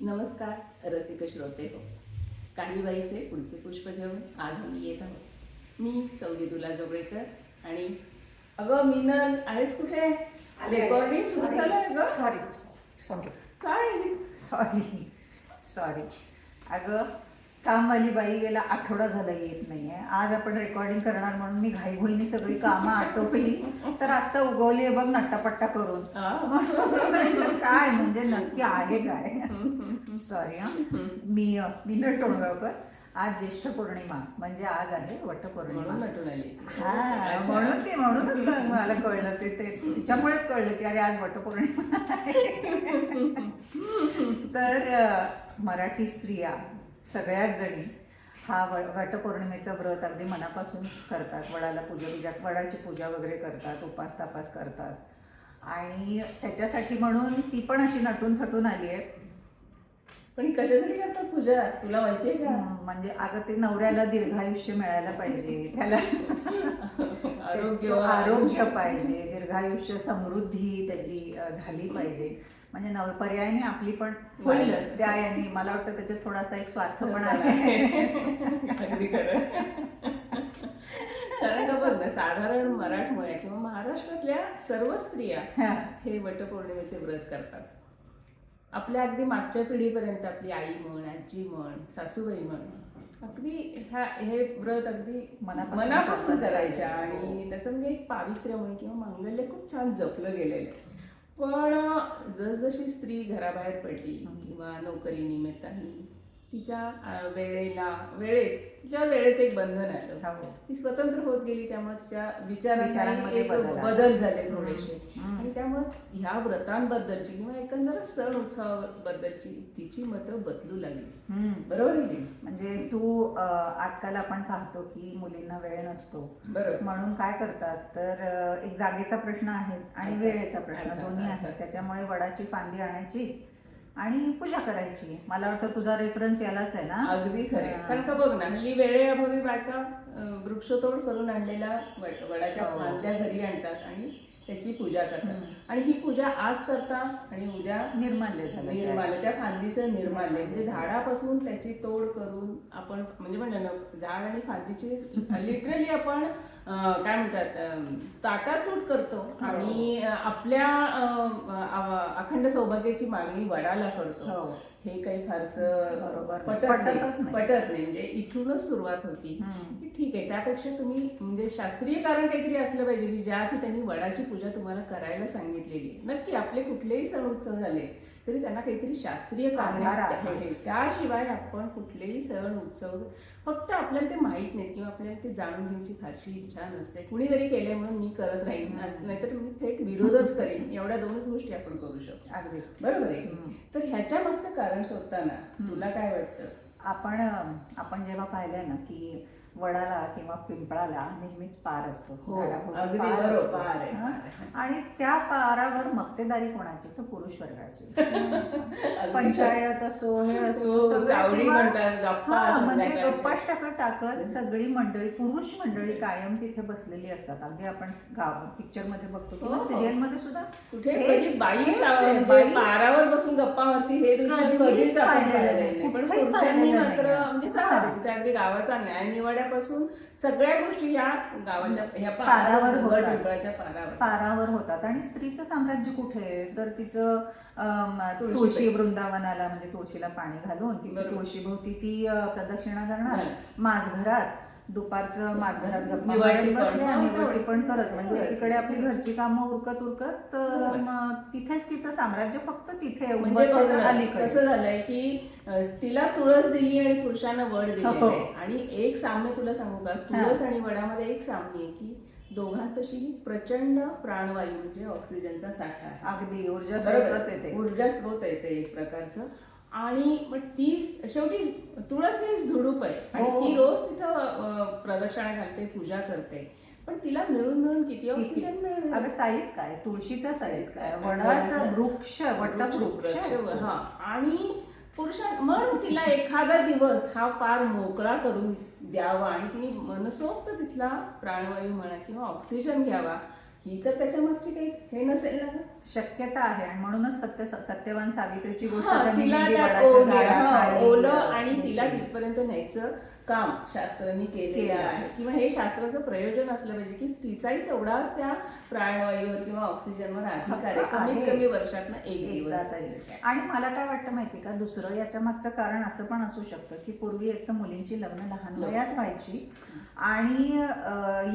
नमस्कार रसिक श्रोते हो. काही बाईचे पुढचे पुष्प घेऊन आज आम्ही येत आहोत. मी सौदी जोगळेकर आणि अगं मीनल आहेस कुठे? रेकॉर्डिंग सुरू झालं आहे ग? सॉरी सॉरी काय? सॉरी सॉरी अगं कामवाली बाई गेला आठवडा झाला येत नाहीये. आज आपण रेकॉर्डिंग करणार म्हणून मी घाईघोईने सगळी कामं आटोपली. तर आत्ता उगवली आहे बघ नट्टापट्टा करून. काय? म्हणजे नक्की आहे काय? सॉरी हा मी मीनल टोणगावकर आज ज्येष्ठ पौर्णिमा म्हणजे आज आहे वटपौर्णिमा हा. म्हणून ते म्हणूनच मला कळलं ते ते तिच्यामुळेच कळलं की अरे आज वटपौर्णिमा. तर मराठी स्त्रिया सगळ्याच जणी हा व वटपौर्णिमेचं व्रत अगदी मनापासून करतात. वडाला पूजा बिजा वडाची पूजा वगैरे करतात उपास तापास करतात. आणि त्याच्यासाठी म्हणून ती पण अशी नटून थटून आली आहे. पण ही कशासाठी करतात पूजा? तुला माहितीये का? म्हणजे अगं ते नवऱ्याला दीर्घायुष्य मिळायला पाहिजे. त्याला आरोग्य आरोग्य पाहिजे दीर्घायुष्य समृद्धी त्याची झाली पाहिजे. म्हणजे नव पर्यायाने आपली पण होईलच. त्या याने मला वाटतं त्याच्यात थोडासा एक स्वार्थ पण खरं. कारण का बघ ना साधारण मराठमोळ्या किंवा महाराष्ट्रातल्या सर्व स्त्रिया. हे वटपौर्णिमेचे व्रत करतात. आपल्या अगदी मागच्या पिढीपर्यंत आपली आई म्हण आजी म्हण सासूबाई म्हण अगदी ह्या हे व्रत अगदी मनापासून. करायच्या. आणि त्याचं म्हणजे एक पावित्र्य म्हण किंवा मांगल्य खूप छान जपलं गेलेलं आहे. पण जसजशी स्त्री घराबाहेर पडली किंवा नोकरी निमित्ताने तिच्या वेळेला वेळेत तिच्या वेळेचं एक बंधन आलं हो. ती स्वतंत्र होत गेली त्यामुळे तिच्या विचारांमध्ये बदल झाले थोडेसे. आणि त्यामुळे ह्या व्रतांबद्दलची किंवा एकंदर सण उत्सवाबद्दलची तिची मतं बदलू लागली. बरोबर आहे? म्हणजे तू आजकाल आपण पाहतो की मुलींना वेळ नसतो बरोबर म्हणून काय करतात तर एक जागेचा प्रश्न आहेच आणि वेळेचा प्रश्न दोन्ही. आहेत त्याच्यामुळे वडाची फांदी आणायची आणि पूजा करायची. मला वाटतं तुझा रेफरन्स यालाच आहे ना? अगदी खरे. कारण का बघ ना हल्ली वेळेअभावी बायका वृक्षतोड करून आणलेल्या वड- वडाच्या हो. फांद्या घरी आणतात आणि त्याची पूजा करतात. आणि ही पूजा आज करतात आणि उद्या निर्माल्य झालं निर्माल्य त्या फांदीचं निर्माल्य. म्हणजे झाडापासून त्याची तोड करून आपण म्हणजे म्हणलं ना झाड आणि फांदीची लिटरली आपण काय म्हणतात ताटातूट करतो आणि अं, आपल्या अखंड सौभाग्याची मागणी वडाला करतो हो. हे काही फारसं बरोबर. पटत. पटत नाही म्हणजे इथूनच सुरुवात होती ठीक आहे त्यापेक्षा तुम्ही म्हणजे शास्त्रीय कारण काहीतरी असलं पाहिजे की ज्या त्यांनी वडाची पूजा तुम्हाला करायला सांगितलेली. नक्की आपले कुठलेही सण उत्सव झाले तरी त्यांना काहीतरी शास्त्रीय कारण आहे. त्याशिवाय आपण कुठलेही सण उत्सव फक्त आपल्याला ते माहीत नाहीत किंवा आपल्याला ते जाणून घ्यायची फारशी इच्छा नसते. कुणीतरी केले म्हणून मी करत राहीन. नाहीतर मी थेट विरोधच करेन. एवढ्या दोनच गोष्टी आपण करू शकतो. अगदी. बरोबर आहे. तर ह्याच्या मागचं कारण शोधताना तुला काय वाटतं? आपण आपण जेव्हा पाहिलंय ना की वडाला किंवा पिंपळाला नेहमीच पार असतो हो, झाडाभोवती अगदी पार बरोबर, असतो. पार आहे? पार आहे. आणि त्या पारावर मक्तेदारी कोणाची तर पुरुष वर्गाची अगदी पंचायत असो हे असो हो, सगळे चावडी किंवा- म्हणतात, गप्पा हा, म्हणजे संध्याकाळच्या. गप्पाच टाकत टाकत सगळी मंडळी पुरुष मंडळी कायम तिथे बसलेली असतात अगदी आपण गाव पिक्चरमध्ये बघतो किंवा हो. सिरियलमध्ये सुद्धा कुठे हेच- कधी बाई हेच साव- आहे, म्हणजे बाई- पारावर बसून गप्पा मारती हे दृश्य कधीच कधीच आपण पाहिलेलं पाहिलेलं नाही. नाही पण कुठेच पुरुषांनी पाहिलेलं मात्र नाही. म्हणजे हा. तिथे अगदी गावाचा न्याय निवाड्यापासून सगळ्या गोष्टी या गावाच्या ह्या पारावर पारावर होतात. पिंपळाच्या पारावर पारावर होतात आणि स्त्रीचं साम्राज्य कुठे आहे तर तिचं अम, तुळशी तुळशी वृंदावनाला म्हणजे तुळशीला पाणी घालून तिथे बरोबर. तुळशी भोवती ती अ, प्रदक्षिणा करणार घाल. माझघरात दुपारचं माझघरात गप्पा निवाळती मारत बसल्या पण. करत म्हणजे हो, एकीकडे आपली घरची कामं उरकत उरकत. म, तिथेच तिचं साम्राज्य फक्त तिथे म्हणजे कसं झालंय की तिला तुळस दिली आणि पुरुषांना वड दिलेलं हो. आणि एक साम्य तुला सांगू का? तुळस आणि वडामध्ये एक साम्य आहे की दोघांपाशी प्रचंड प्राणवायू म्हणजे ऑक्सिजनचा साठा अगदी. ऊर्जा. स्रोतच येते ऊर्जा स्रोत आहे ते एक प्रकारचं. आणि मग ती शेवटी तुळस ही झुडूप आहे. आणि हो. ती रोज तिथं प्रदक्षिणा घालते पूजा करते. पण तिला मिळून मिळून किती ऑक्सिजन मिळेल अगं साईज काय? तुळशीचा साईज काय? वडाचा वृक्ष वटवृक्ष. वृक्ष, हा. आणि पुरुषा म्हणून तिला एखादा दिवस हा पार मोकळा करून द्यावा आणि तिने मनसोक्त तिथला प्राणवायू म्हणा किंवा ऑक्सिजन घ्यावा. ही तर त्याच्या मागची काही हे नसेल ना शक्यता आहे आणि म्हणूनच सत्य सत्यवान सावित्रीची गोष्ट ओलं- आणि तिला. तिथपर्यंत न्यायचं काम शास्त्रांनी केलेलं केलं. आहे. किंवा हे शास्त्राचं प्रयोजन असलं पाहिजे की तिचाही तेवढाच त्या प्राणवायूवर किंवा ऑक्सिजनवर अधिकार कमीत. कमी वर्षातनं एक दिवस. आणि मला काय वाटतं माहिती का? दुसरं याच्या मागचं कारण असं पण असू शकतं की पूर्वी एक तर मुलींची लग्न लहान. वयात व्हायची आणि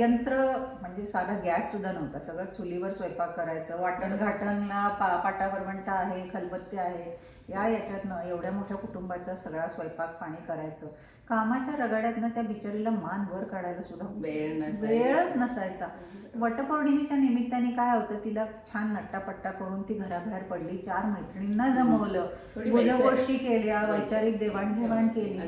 यंत्र म्हणजे साधा गॅस सुद्धा नव्हता. सगळं चुलीवर स्वयंपाक करायचं. वाटण घाटणला पा पाटावरवंटा आहे खलबत्ते आहे या याच्यातनं एवढ्या मोठ्या कुटुंबाचा सगळा स्वयंपाक पाणी करायचं. कामाच्या रगाड्यातनं त्या बिचारीला मान वर काढायला सुद्धा वेळ. वेळच नसायचा वटपौर्णिमेच्या निमित्ताने काय होतं तिला छान नट्टापट्टा करून ती घराबाहेर पडली चार मैत्रिणींना जमवलं वैचारिक- गोष्टी केल्या वैचारिक देवाणघेवाण केली.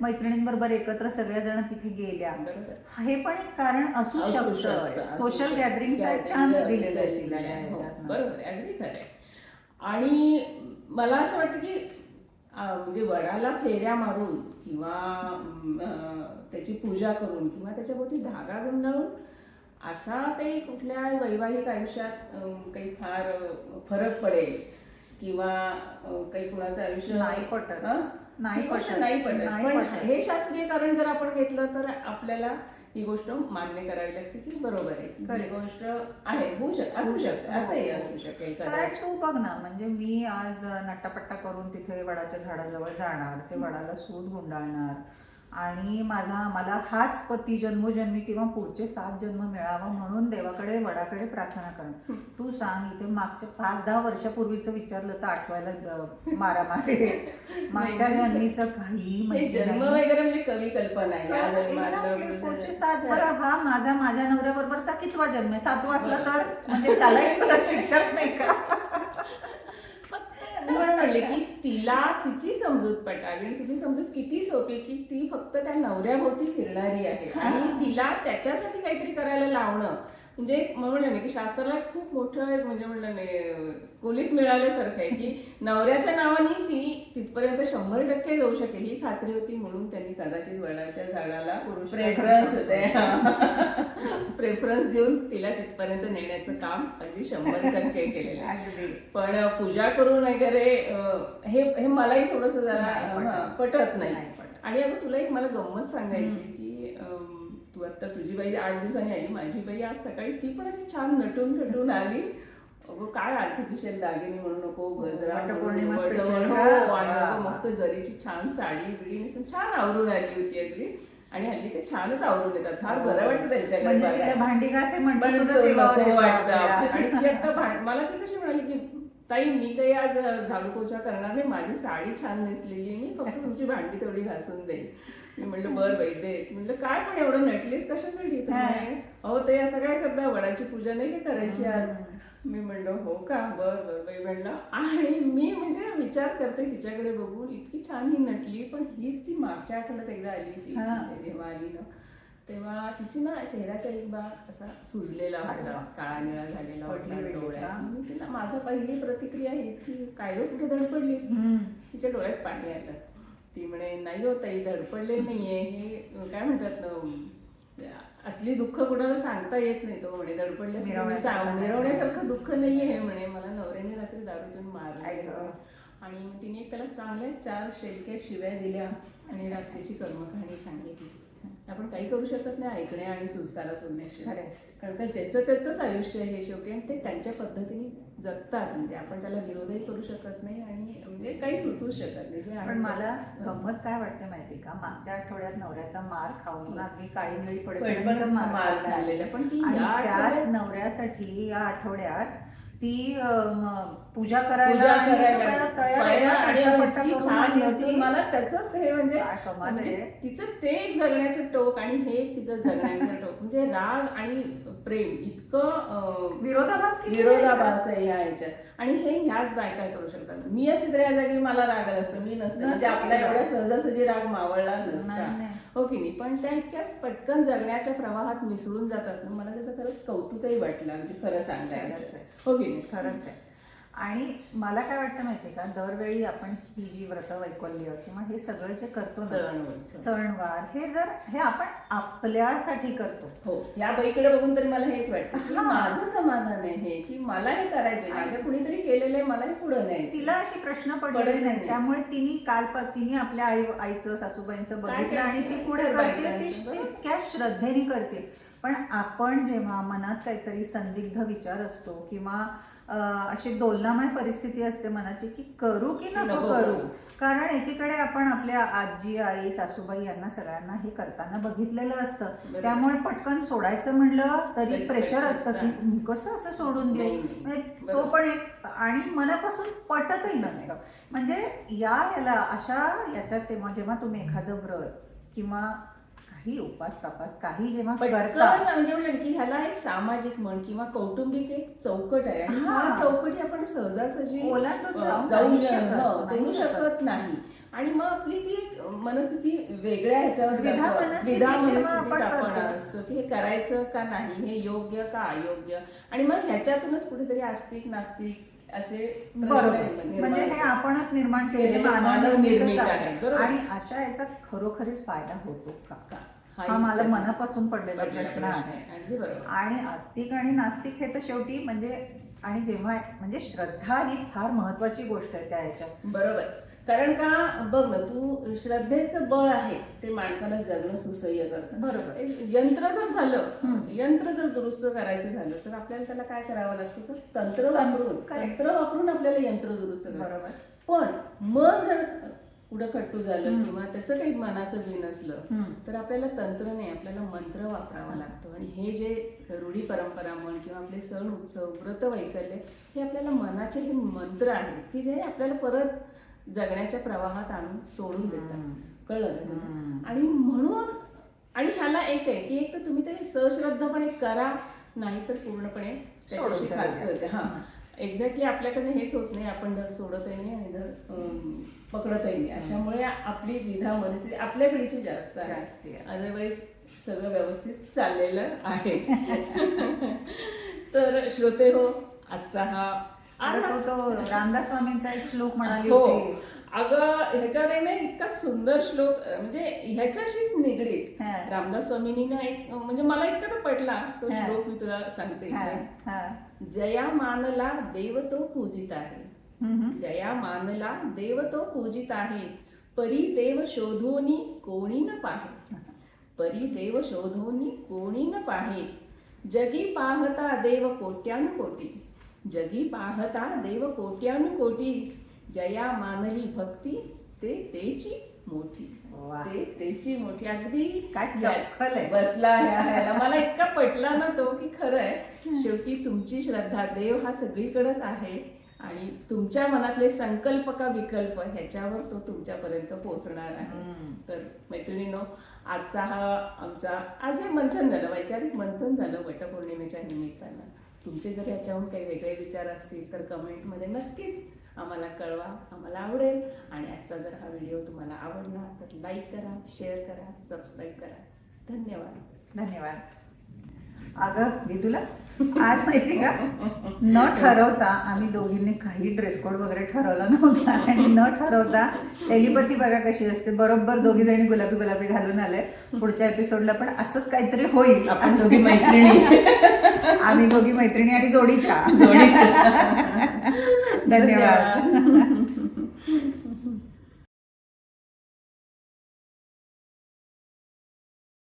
मैत्रिणींबरोबर एकत्र सगळ्याजण तिथे गेल्या. हे पण एक कारण असू शकतं, सोशल. गॅदरिंगचा चान्स दिलेला आहे तिला. हो. बरोबर आणि मला असं वाटतं की म्हणजे वडाला फेऱ्या मारून किंवा त्याची पूजा करून किंवा त्याच्याभोवती धागा गुंडाळून असा काही कुठल्या वैवाहिक आयुष्यात काही फार फरक पडेल किंवा काही कुणाचं आयुष्य नाही पटत. नाही पटत. नाही पटत. हे शास्त्रीय कारण जर आपण घेतलं तर आपल्याला ही गोष्ट मान्य करावी लागते की बरोबर आहे. की ही Correct. गोष्ट आहे. होऊ शक असू शकते. असंही असू शकेल कारण तू बघ ना म्हणजे मी आज नट्टापट्टा करून तिथे वडाच्या झाडाजवळ जाणार. ते वडाला सूत गुंडाळणार. आणि माझा मला हाच पती जन्मोजन्मी किंवा पुढचे सात जन्म मिळावा म्हणून देवाकडे वडाकडे प्रार्थना करणार तू सांग इथे मागच्या पाच दहा वर्षापूर्वीचं विचारलं तर आठवायला मारामारी. मागच्या जन्मीचं काही जन्म. वगैरे म्हणजे कवी कल्पना आहे. म्हणजे- पुढचे सात बरं हा माझा माझ्या नवऱ्याबरोबरचा कितवा जन्म आहे? सातवा असला तर? म्हणजे त्यालाही परत शिक्षाच नाही का? मी म्हणून म्हणले की तिला तिची समजूत पटावी आणि तिची समजूत किती सोपी की ती फक्त त्या नवऱ्याभोवती फिरणारी आहे. आणि तिला त्याच्यासाठी काहीतरी करायला लावणं म्हणजे एक म्हणलं ना की शास्त्राला खूप मोठं एक म्हणजे म्हणलं नाही कोलीत मिळाल्यासारखं आहे की नवऱ्याच्या नावाने ती तिथपर्यंत शंभर टक्के जाऊ शकेल ही खात्री होती म्हणून त्यांनी कदाचित वडाच्या झाडाला प्रेफरन्स प्रेफरन्स देऊन तिला तिथपर्यंत नेण्याचं काम अगदी शंभर टक्के केलेलं आहे. पण पूजा करून वगैरे हे हे मलाही थोडस जरा पटत. नाही. आणि अगं तुला एक मला गंमत सांगायची तू आता तुझी बाई आठ दिवसांनी आली माझी बाई आज सकाळी ती पण अशी छान नटून थटून आली अगं काय आर्टिफिशियल दागिने म्हणू नको गजरा हो, वा. मस्त जरीची छान साडी बिडी नेसून छान आवरून आली होती अगदी आणि हल्ली ते छानच आवरून येतात फार बरं वाटतं त्यांच्याकडे म्हणजे. भांडी घासे. आणि ती आता मला ती कशी म्हणाली की ताई मी काही आज झाडू पोछा करणार नाही माझी साडी छान नेसलेली मी फक्त तुमची भांडी तेवढी घासून देईन मी म्हणलं बर बाई दे म्हणलं काय पण एवढं नटलीस कशासाठी हा. अहो ते असं काय करता वडाची पूजा नाही का करायची आज मी म्हणलं हो का बर बर बाई म्हणलं आणि मी म्हणजे विचार करते तिच्याकडे बघून इतकी छान ही नटली पण हीच जी मागच्या आठवड्यात एकदा आली ती. जेव्हा आली ना तेव्हा तिची ना चेहऱ्याचा एक भाग असा सुजलेला होता. काळा निळा झालेला होता डोळ्यात? मी तिला माझा पहिली प्रतिक्रिया हीच की काय कुठे धडपडलीस. तिच्या डोळ्यात पाणी आलं ती म्हणे नाही हो ताई धडपडले नाहीये. हे काय म्हणतात ना असली दुःख कुणाला सांगता येत नाही. तो म्हणे मी मिरवण्यासारखं नाही. दुःख नाहीये हे म्हणे. मला नवऱ्याने रात्री दारू पिऊन आई मारलं. आणि तिने त्याला चांगल्या चार शेलक्या शिव्या दिल्या आणि रात्रीची कर्मकहाणी सांगितली. आपण काही करू शकत नाही ऐकणे आणि सुस्तारा सोडण्याशिवाय खरंय. कारण का ज्याचं त्याचंच आयुष्य आहे हे शेवटी आणि ते त्यांच्या पद्धतीने जगतात. म्हणजे आपण त्याला विरोधही करू शकत नाही आणि म्हणजे काही सुचवू शकत नाही. पण मला गंमत काय वाटते माहिती का? मागच्या आठवड्यात नवऱ्याचा मार खाऊन अगदी काळी पडेपर्यंत पण मार पण ती त्याच नवऱ्यासाठी या आठवड्यात ती पूजा करायला. मला त्याचंच हे म्हणजे म्हणजे. तिचं ते एक जगण्याचं टोक आणि हे तिचं जगण्याचं टोक म्हणजे राग आणि प्रेम इतकं विरोधाभास विरोधाभास आहे ह्या ह्याच्यात आणि हे ह्याच बायका करू शकतात? मी असते तर या जागी मला राग आला असतं मी नसते. म्हणजे नसतं आपला केलं. एवढ्या सहजासहजी राग मावळला नसता. हो की नाही? पण त्या इतक्या पटकन जगण्याच्या प्रवाहात मिसळून जातात ना मला त्याचं खरंच कौतुकही वाटलं. अगदी खरं सांगायचं. हो की नाही? खरंच आहे. आणि मला काय वाटतं माहितीये का दरवेळी आपण ही जी व्रत वैकल्य किंवा हे सगळं जे करतो. सणवार हे जर हे आपण आपल्यासाठी करतो हो या बाईकडे बघून तरी मला हेच वाटतं की. माझं समाधान आहे हे की मला हे करायचंय माझ्या कुणीतरी केलेलं आहे मला हे पुढे न्यायचं तिला असे प्रश्न पडलेले नाही. नाही त्यामुळे तिने काल तिने आपल्या आई आईचं सासूबाईंचं बघितलं आणि ती करायचं? पुढे करते ती. इतक्या श्रद्धेने करते पण आपण जेव्हा मनात काहीतरी संदिग्ध विचार असतो किंवा अशी दोलनामय परिस्थिती असते मनाची की करू की नको करू करू. कारण एकीकडे आपण आपल्या आजी आई सासूबाई यांना सगळ्यांना हे करताना बघितलेलं असतं. त्यामुळे पटकन सोडायचं म्हणलं तरी प्रेशर असतं की. मी कसं असं सोडून देऊ. म्हणजे तो. पण एक आणि मनापासून पटतही नसतं म्हणजे या याला अशा याच्यात तेव्हा जेव्हा तुम्ही एखादं व्रत किंवा काही उपास तपास काही जेव्हा करता पटकन म्हणजे म्हणलं की ह्याला एक सामाजिक म्हण किंवा कौटुंबिक एक चौकट आहे आणि हा. हा चौकटी आपण सहजासहजी ओलांडून अ, जाऊ जाऊ नाही शकत, नाही करू शकत. शकत नाही आणि मग आपली ती एक मनस्थिती वेगळ्या ह्याच्यावर द्विधा जातो. मनस्थिती द्विधा जेव्हा मनस्थितीत आपण आपण करतो. असतो की हे करायचं का नाही हे योग्य का अयोग्य आणि मग ह्याच्यातूनच कुठेतरी आस्तिक नास्तिक असे बरोबर. म्हणजे हे. आपणच निर्माण केलेले मानव निर्मित आहे. आणि अशा याचा खरोखरीच फायदा होतो का? हा मला मनापासून पडलेला प्रश्न आहे. आणि आस्तिक आणि नास्तिक हे तर शेवटी म्हणजे आणि जेव्हा म्हणजे श्रद्धा ही फार महत्वाची गोष्ट आहे त्या ह्याच्यात बरोबर. कारण का बघ ना तू श्रद्धेचं बळ आहे ते माणसाला जगणं सुसह्य करतं. बरोबर. यंत्र जर झालं. यंत्र जर दुरुस्त करायचं झालं तर आपल्याला त्याला काय करावं लागतं? तर तंत्र वापरून. तंत्र वापरून आपल्याला यंत्र दुरुस्त करावं बरोबर. पण मन जर पुढं खट्टू झालं. किंवा त्याचं काही मनाचं बी नसलं. तर आपल्याला तंत्र नाही आपल्याला मंत्र वापरावा लागतो आणि हे जे रूढी परंपरा म्हण किंवा आपले सण उत्सव व्रत वैकल्य हे आपल्याला मनाचे हे मंत्र आहेत की जे आपल्याला परत जगण्याच्या प्रवाहात आणून सोडून देतात. कळलं. आणि म्हणून आणि ह्याला एक आहे की एक तर तुम्ही ते सश्रद्धपणे करा नाही तर पूर्णपणे त्याच्याशी हा एक्झॅक्टली आपल्याकडे हेच होत नाही आपण धड सोडतही नाही आणि धड अं, पकडतही नाही अशामुळे आपली विधा मनस्थिती आपल्या पिढीची जास्त आहे. अदरवाईज सगळं व्यवस्थित चाललेलं आहे. तर श्रोते हो आजचा हा रामदास स्वामींचा एक श्लोक म्हणाली हो. होती. अगं ह्याच्यावर आहे ना इतका सुंदर श्लोक म्हणजे ह्याच्याशीच निगडीत हा. रामदास स्वामींनी ना एक म्हणजे मला इतका तो पटला तो हा. श्लोक मी तुला सांगते हा, इथे. हा. जया मानला देव तो पूजित आहे हम्म. जया मानला देव तो पूजित आहे परी देव शोधोनी कोणी न पाहे परी देव शोधोनी कोणी न पाहे जगी पाहता देव कोट्यानुकोटी जगी पाहता देव कोट्यानुकोटी जया मानली भक्ती ते तेची मोठी. ते तेची मोठी. अगदी काय. बसला ह्याला मला इतका पटला ना तो की खरं आहे शेवटी तुमची श्रद्धा देव हा सगळीकडेच आहे. आणि तुमच्या मनातले संकल्प का विकल्प ह्याच्यावर तो तुमच्यापर्यंत पोहोचणार आहे. तर मैत्रिणीनो आजचा हा आमचा आज हे मंथन झालं. वैचारिक मंथन झालं वटपौर्णिमेच्या निमित्तानं. तुमचे जर याच्याहून काही वेगळे विचार असतील तर कमेंटमध्ये नक्कीच आम्हाला कळवा आम्हाला आवडेल. आणि आजचा जर हा व्हिडिओ तुम्हाला आवडला तर लाईक करा शेअर करा सबस्क्राईब करा. धन्यवाद. धन्यवाद. अगं मी तुला आज माहिती का? न ठरवता आम्ही दोघींनी काही ड्रेस कोड वगैरे ठरवला नव्हता. आणि न ठरवता टेलिपथी बघा कशी असते. बरोबर दोघी जणी गुलाबी गुलाबी घालून आले. पुढच्या एपिसोडला पण असंच काहीतरी होईल. आपण दोघी मैत्रिणी. आम्ही दोघी मैत्रिणी आणि जोडीच्या. जोडीच्या. धन्यवाद.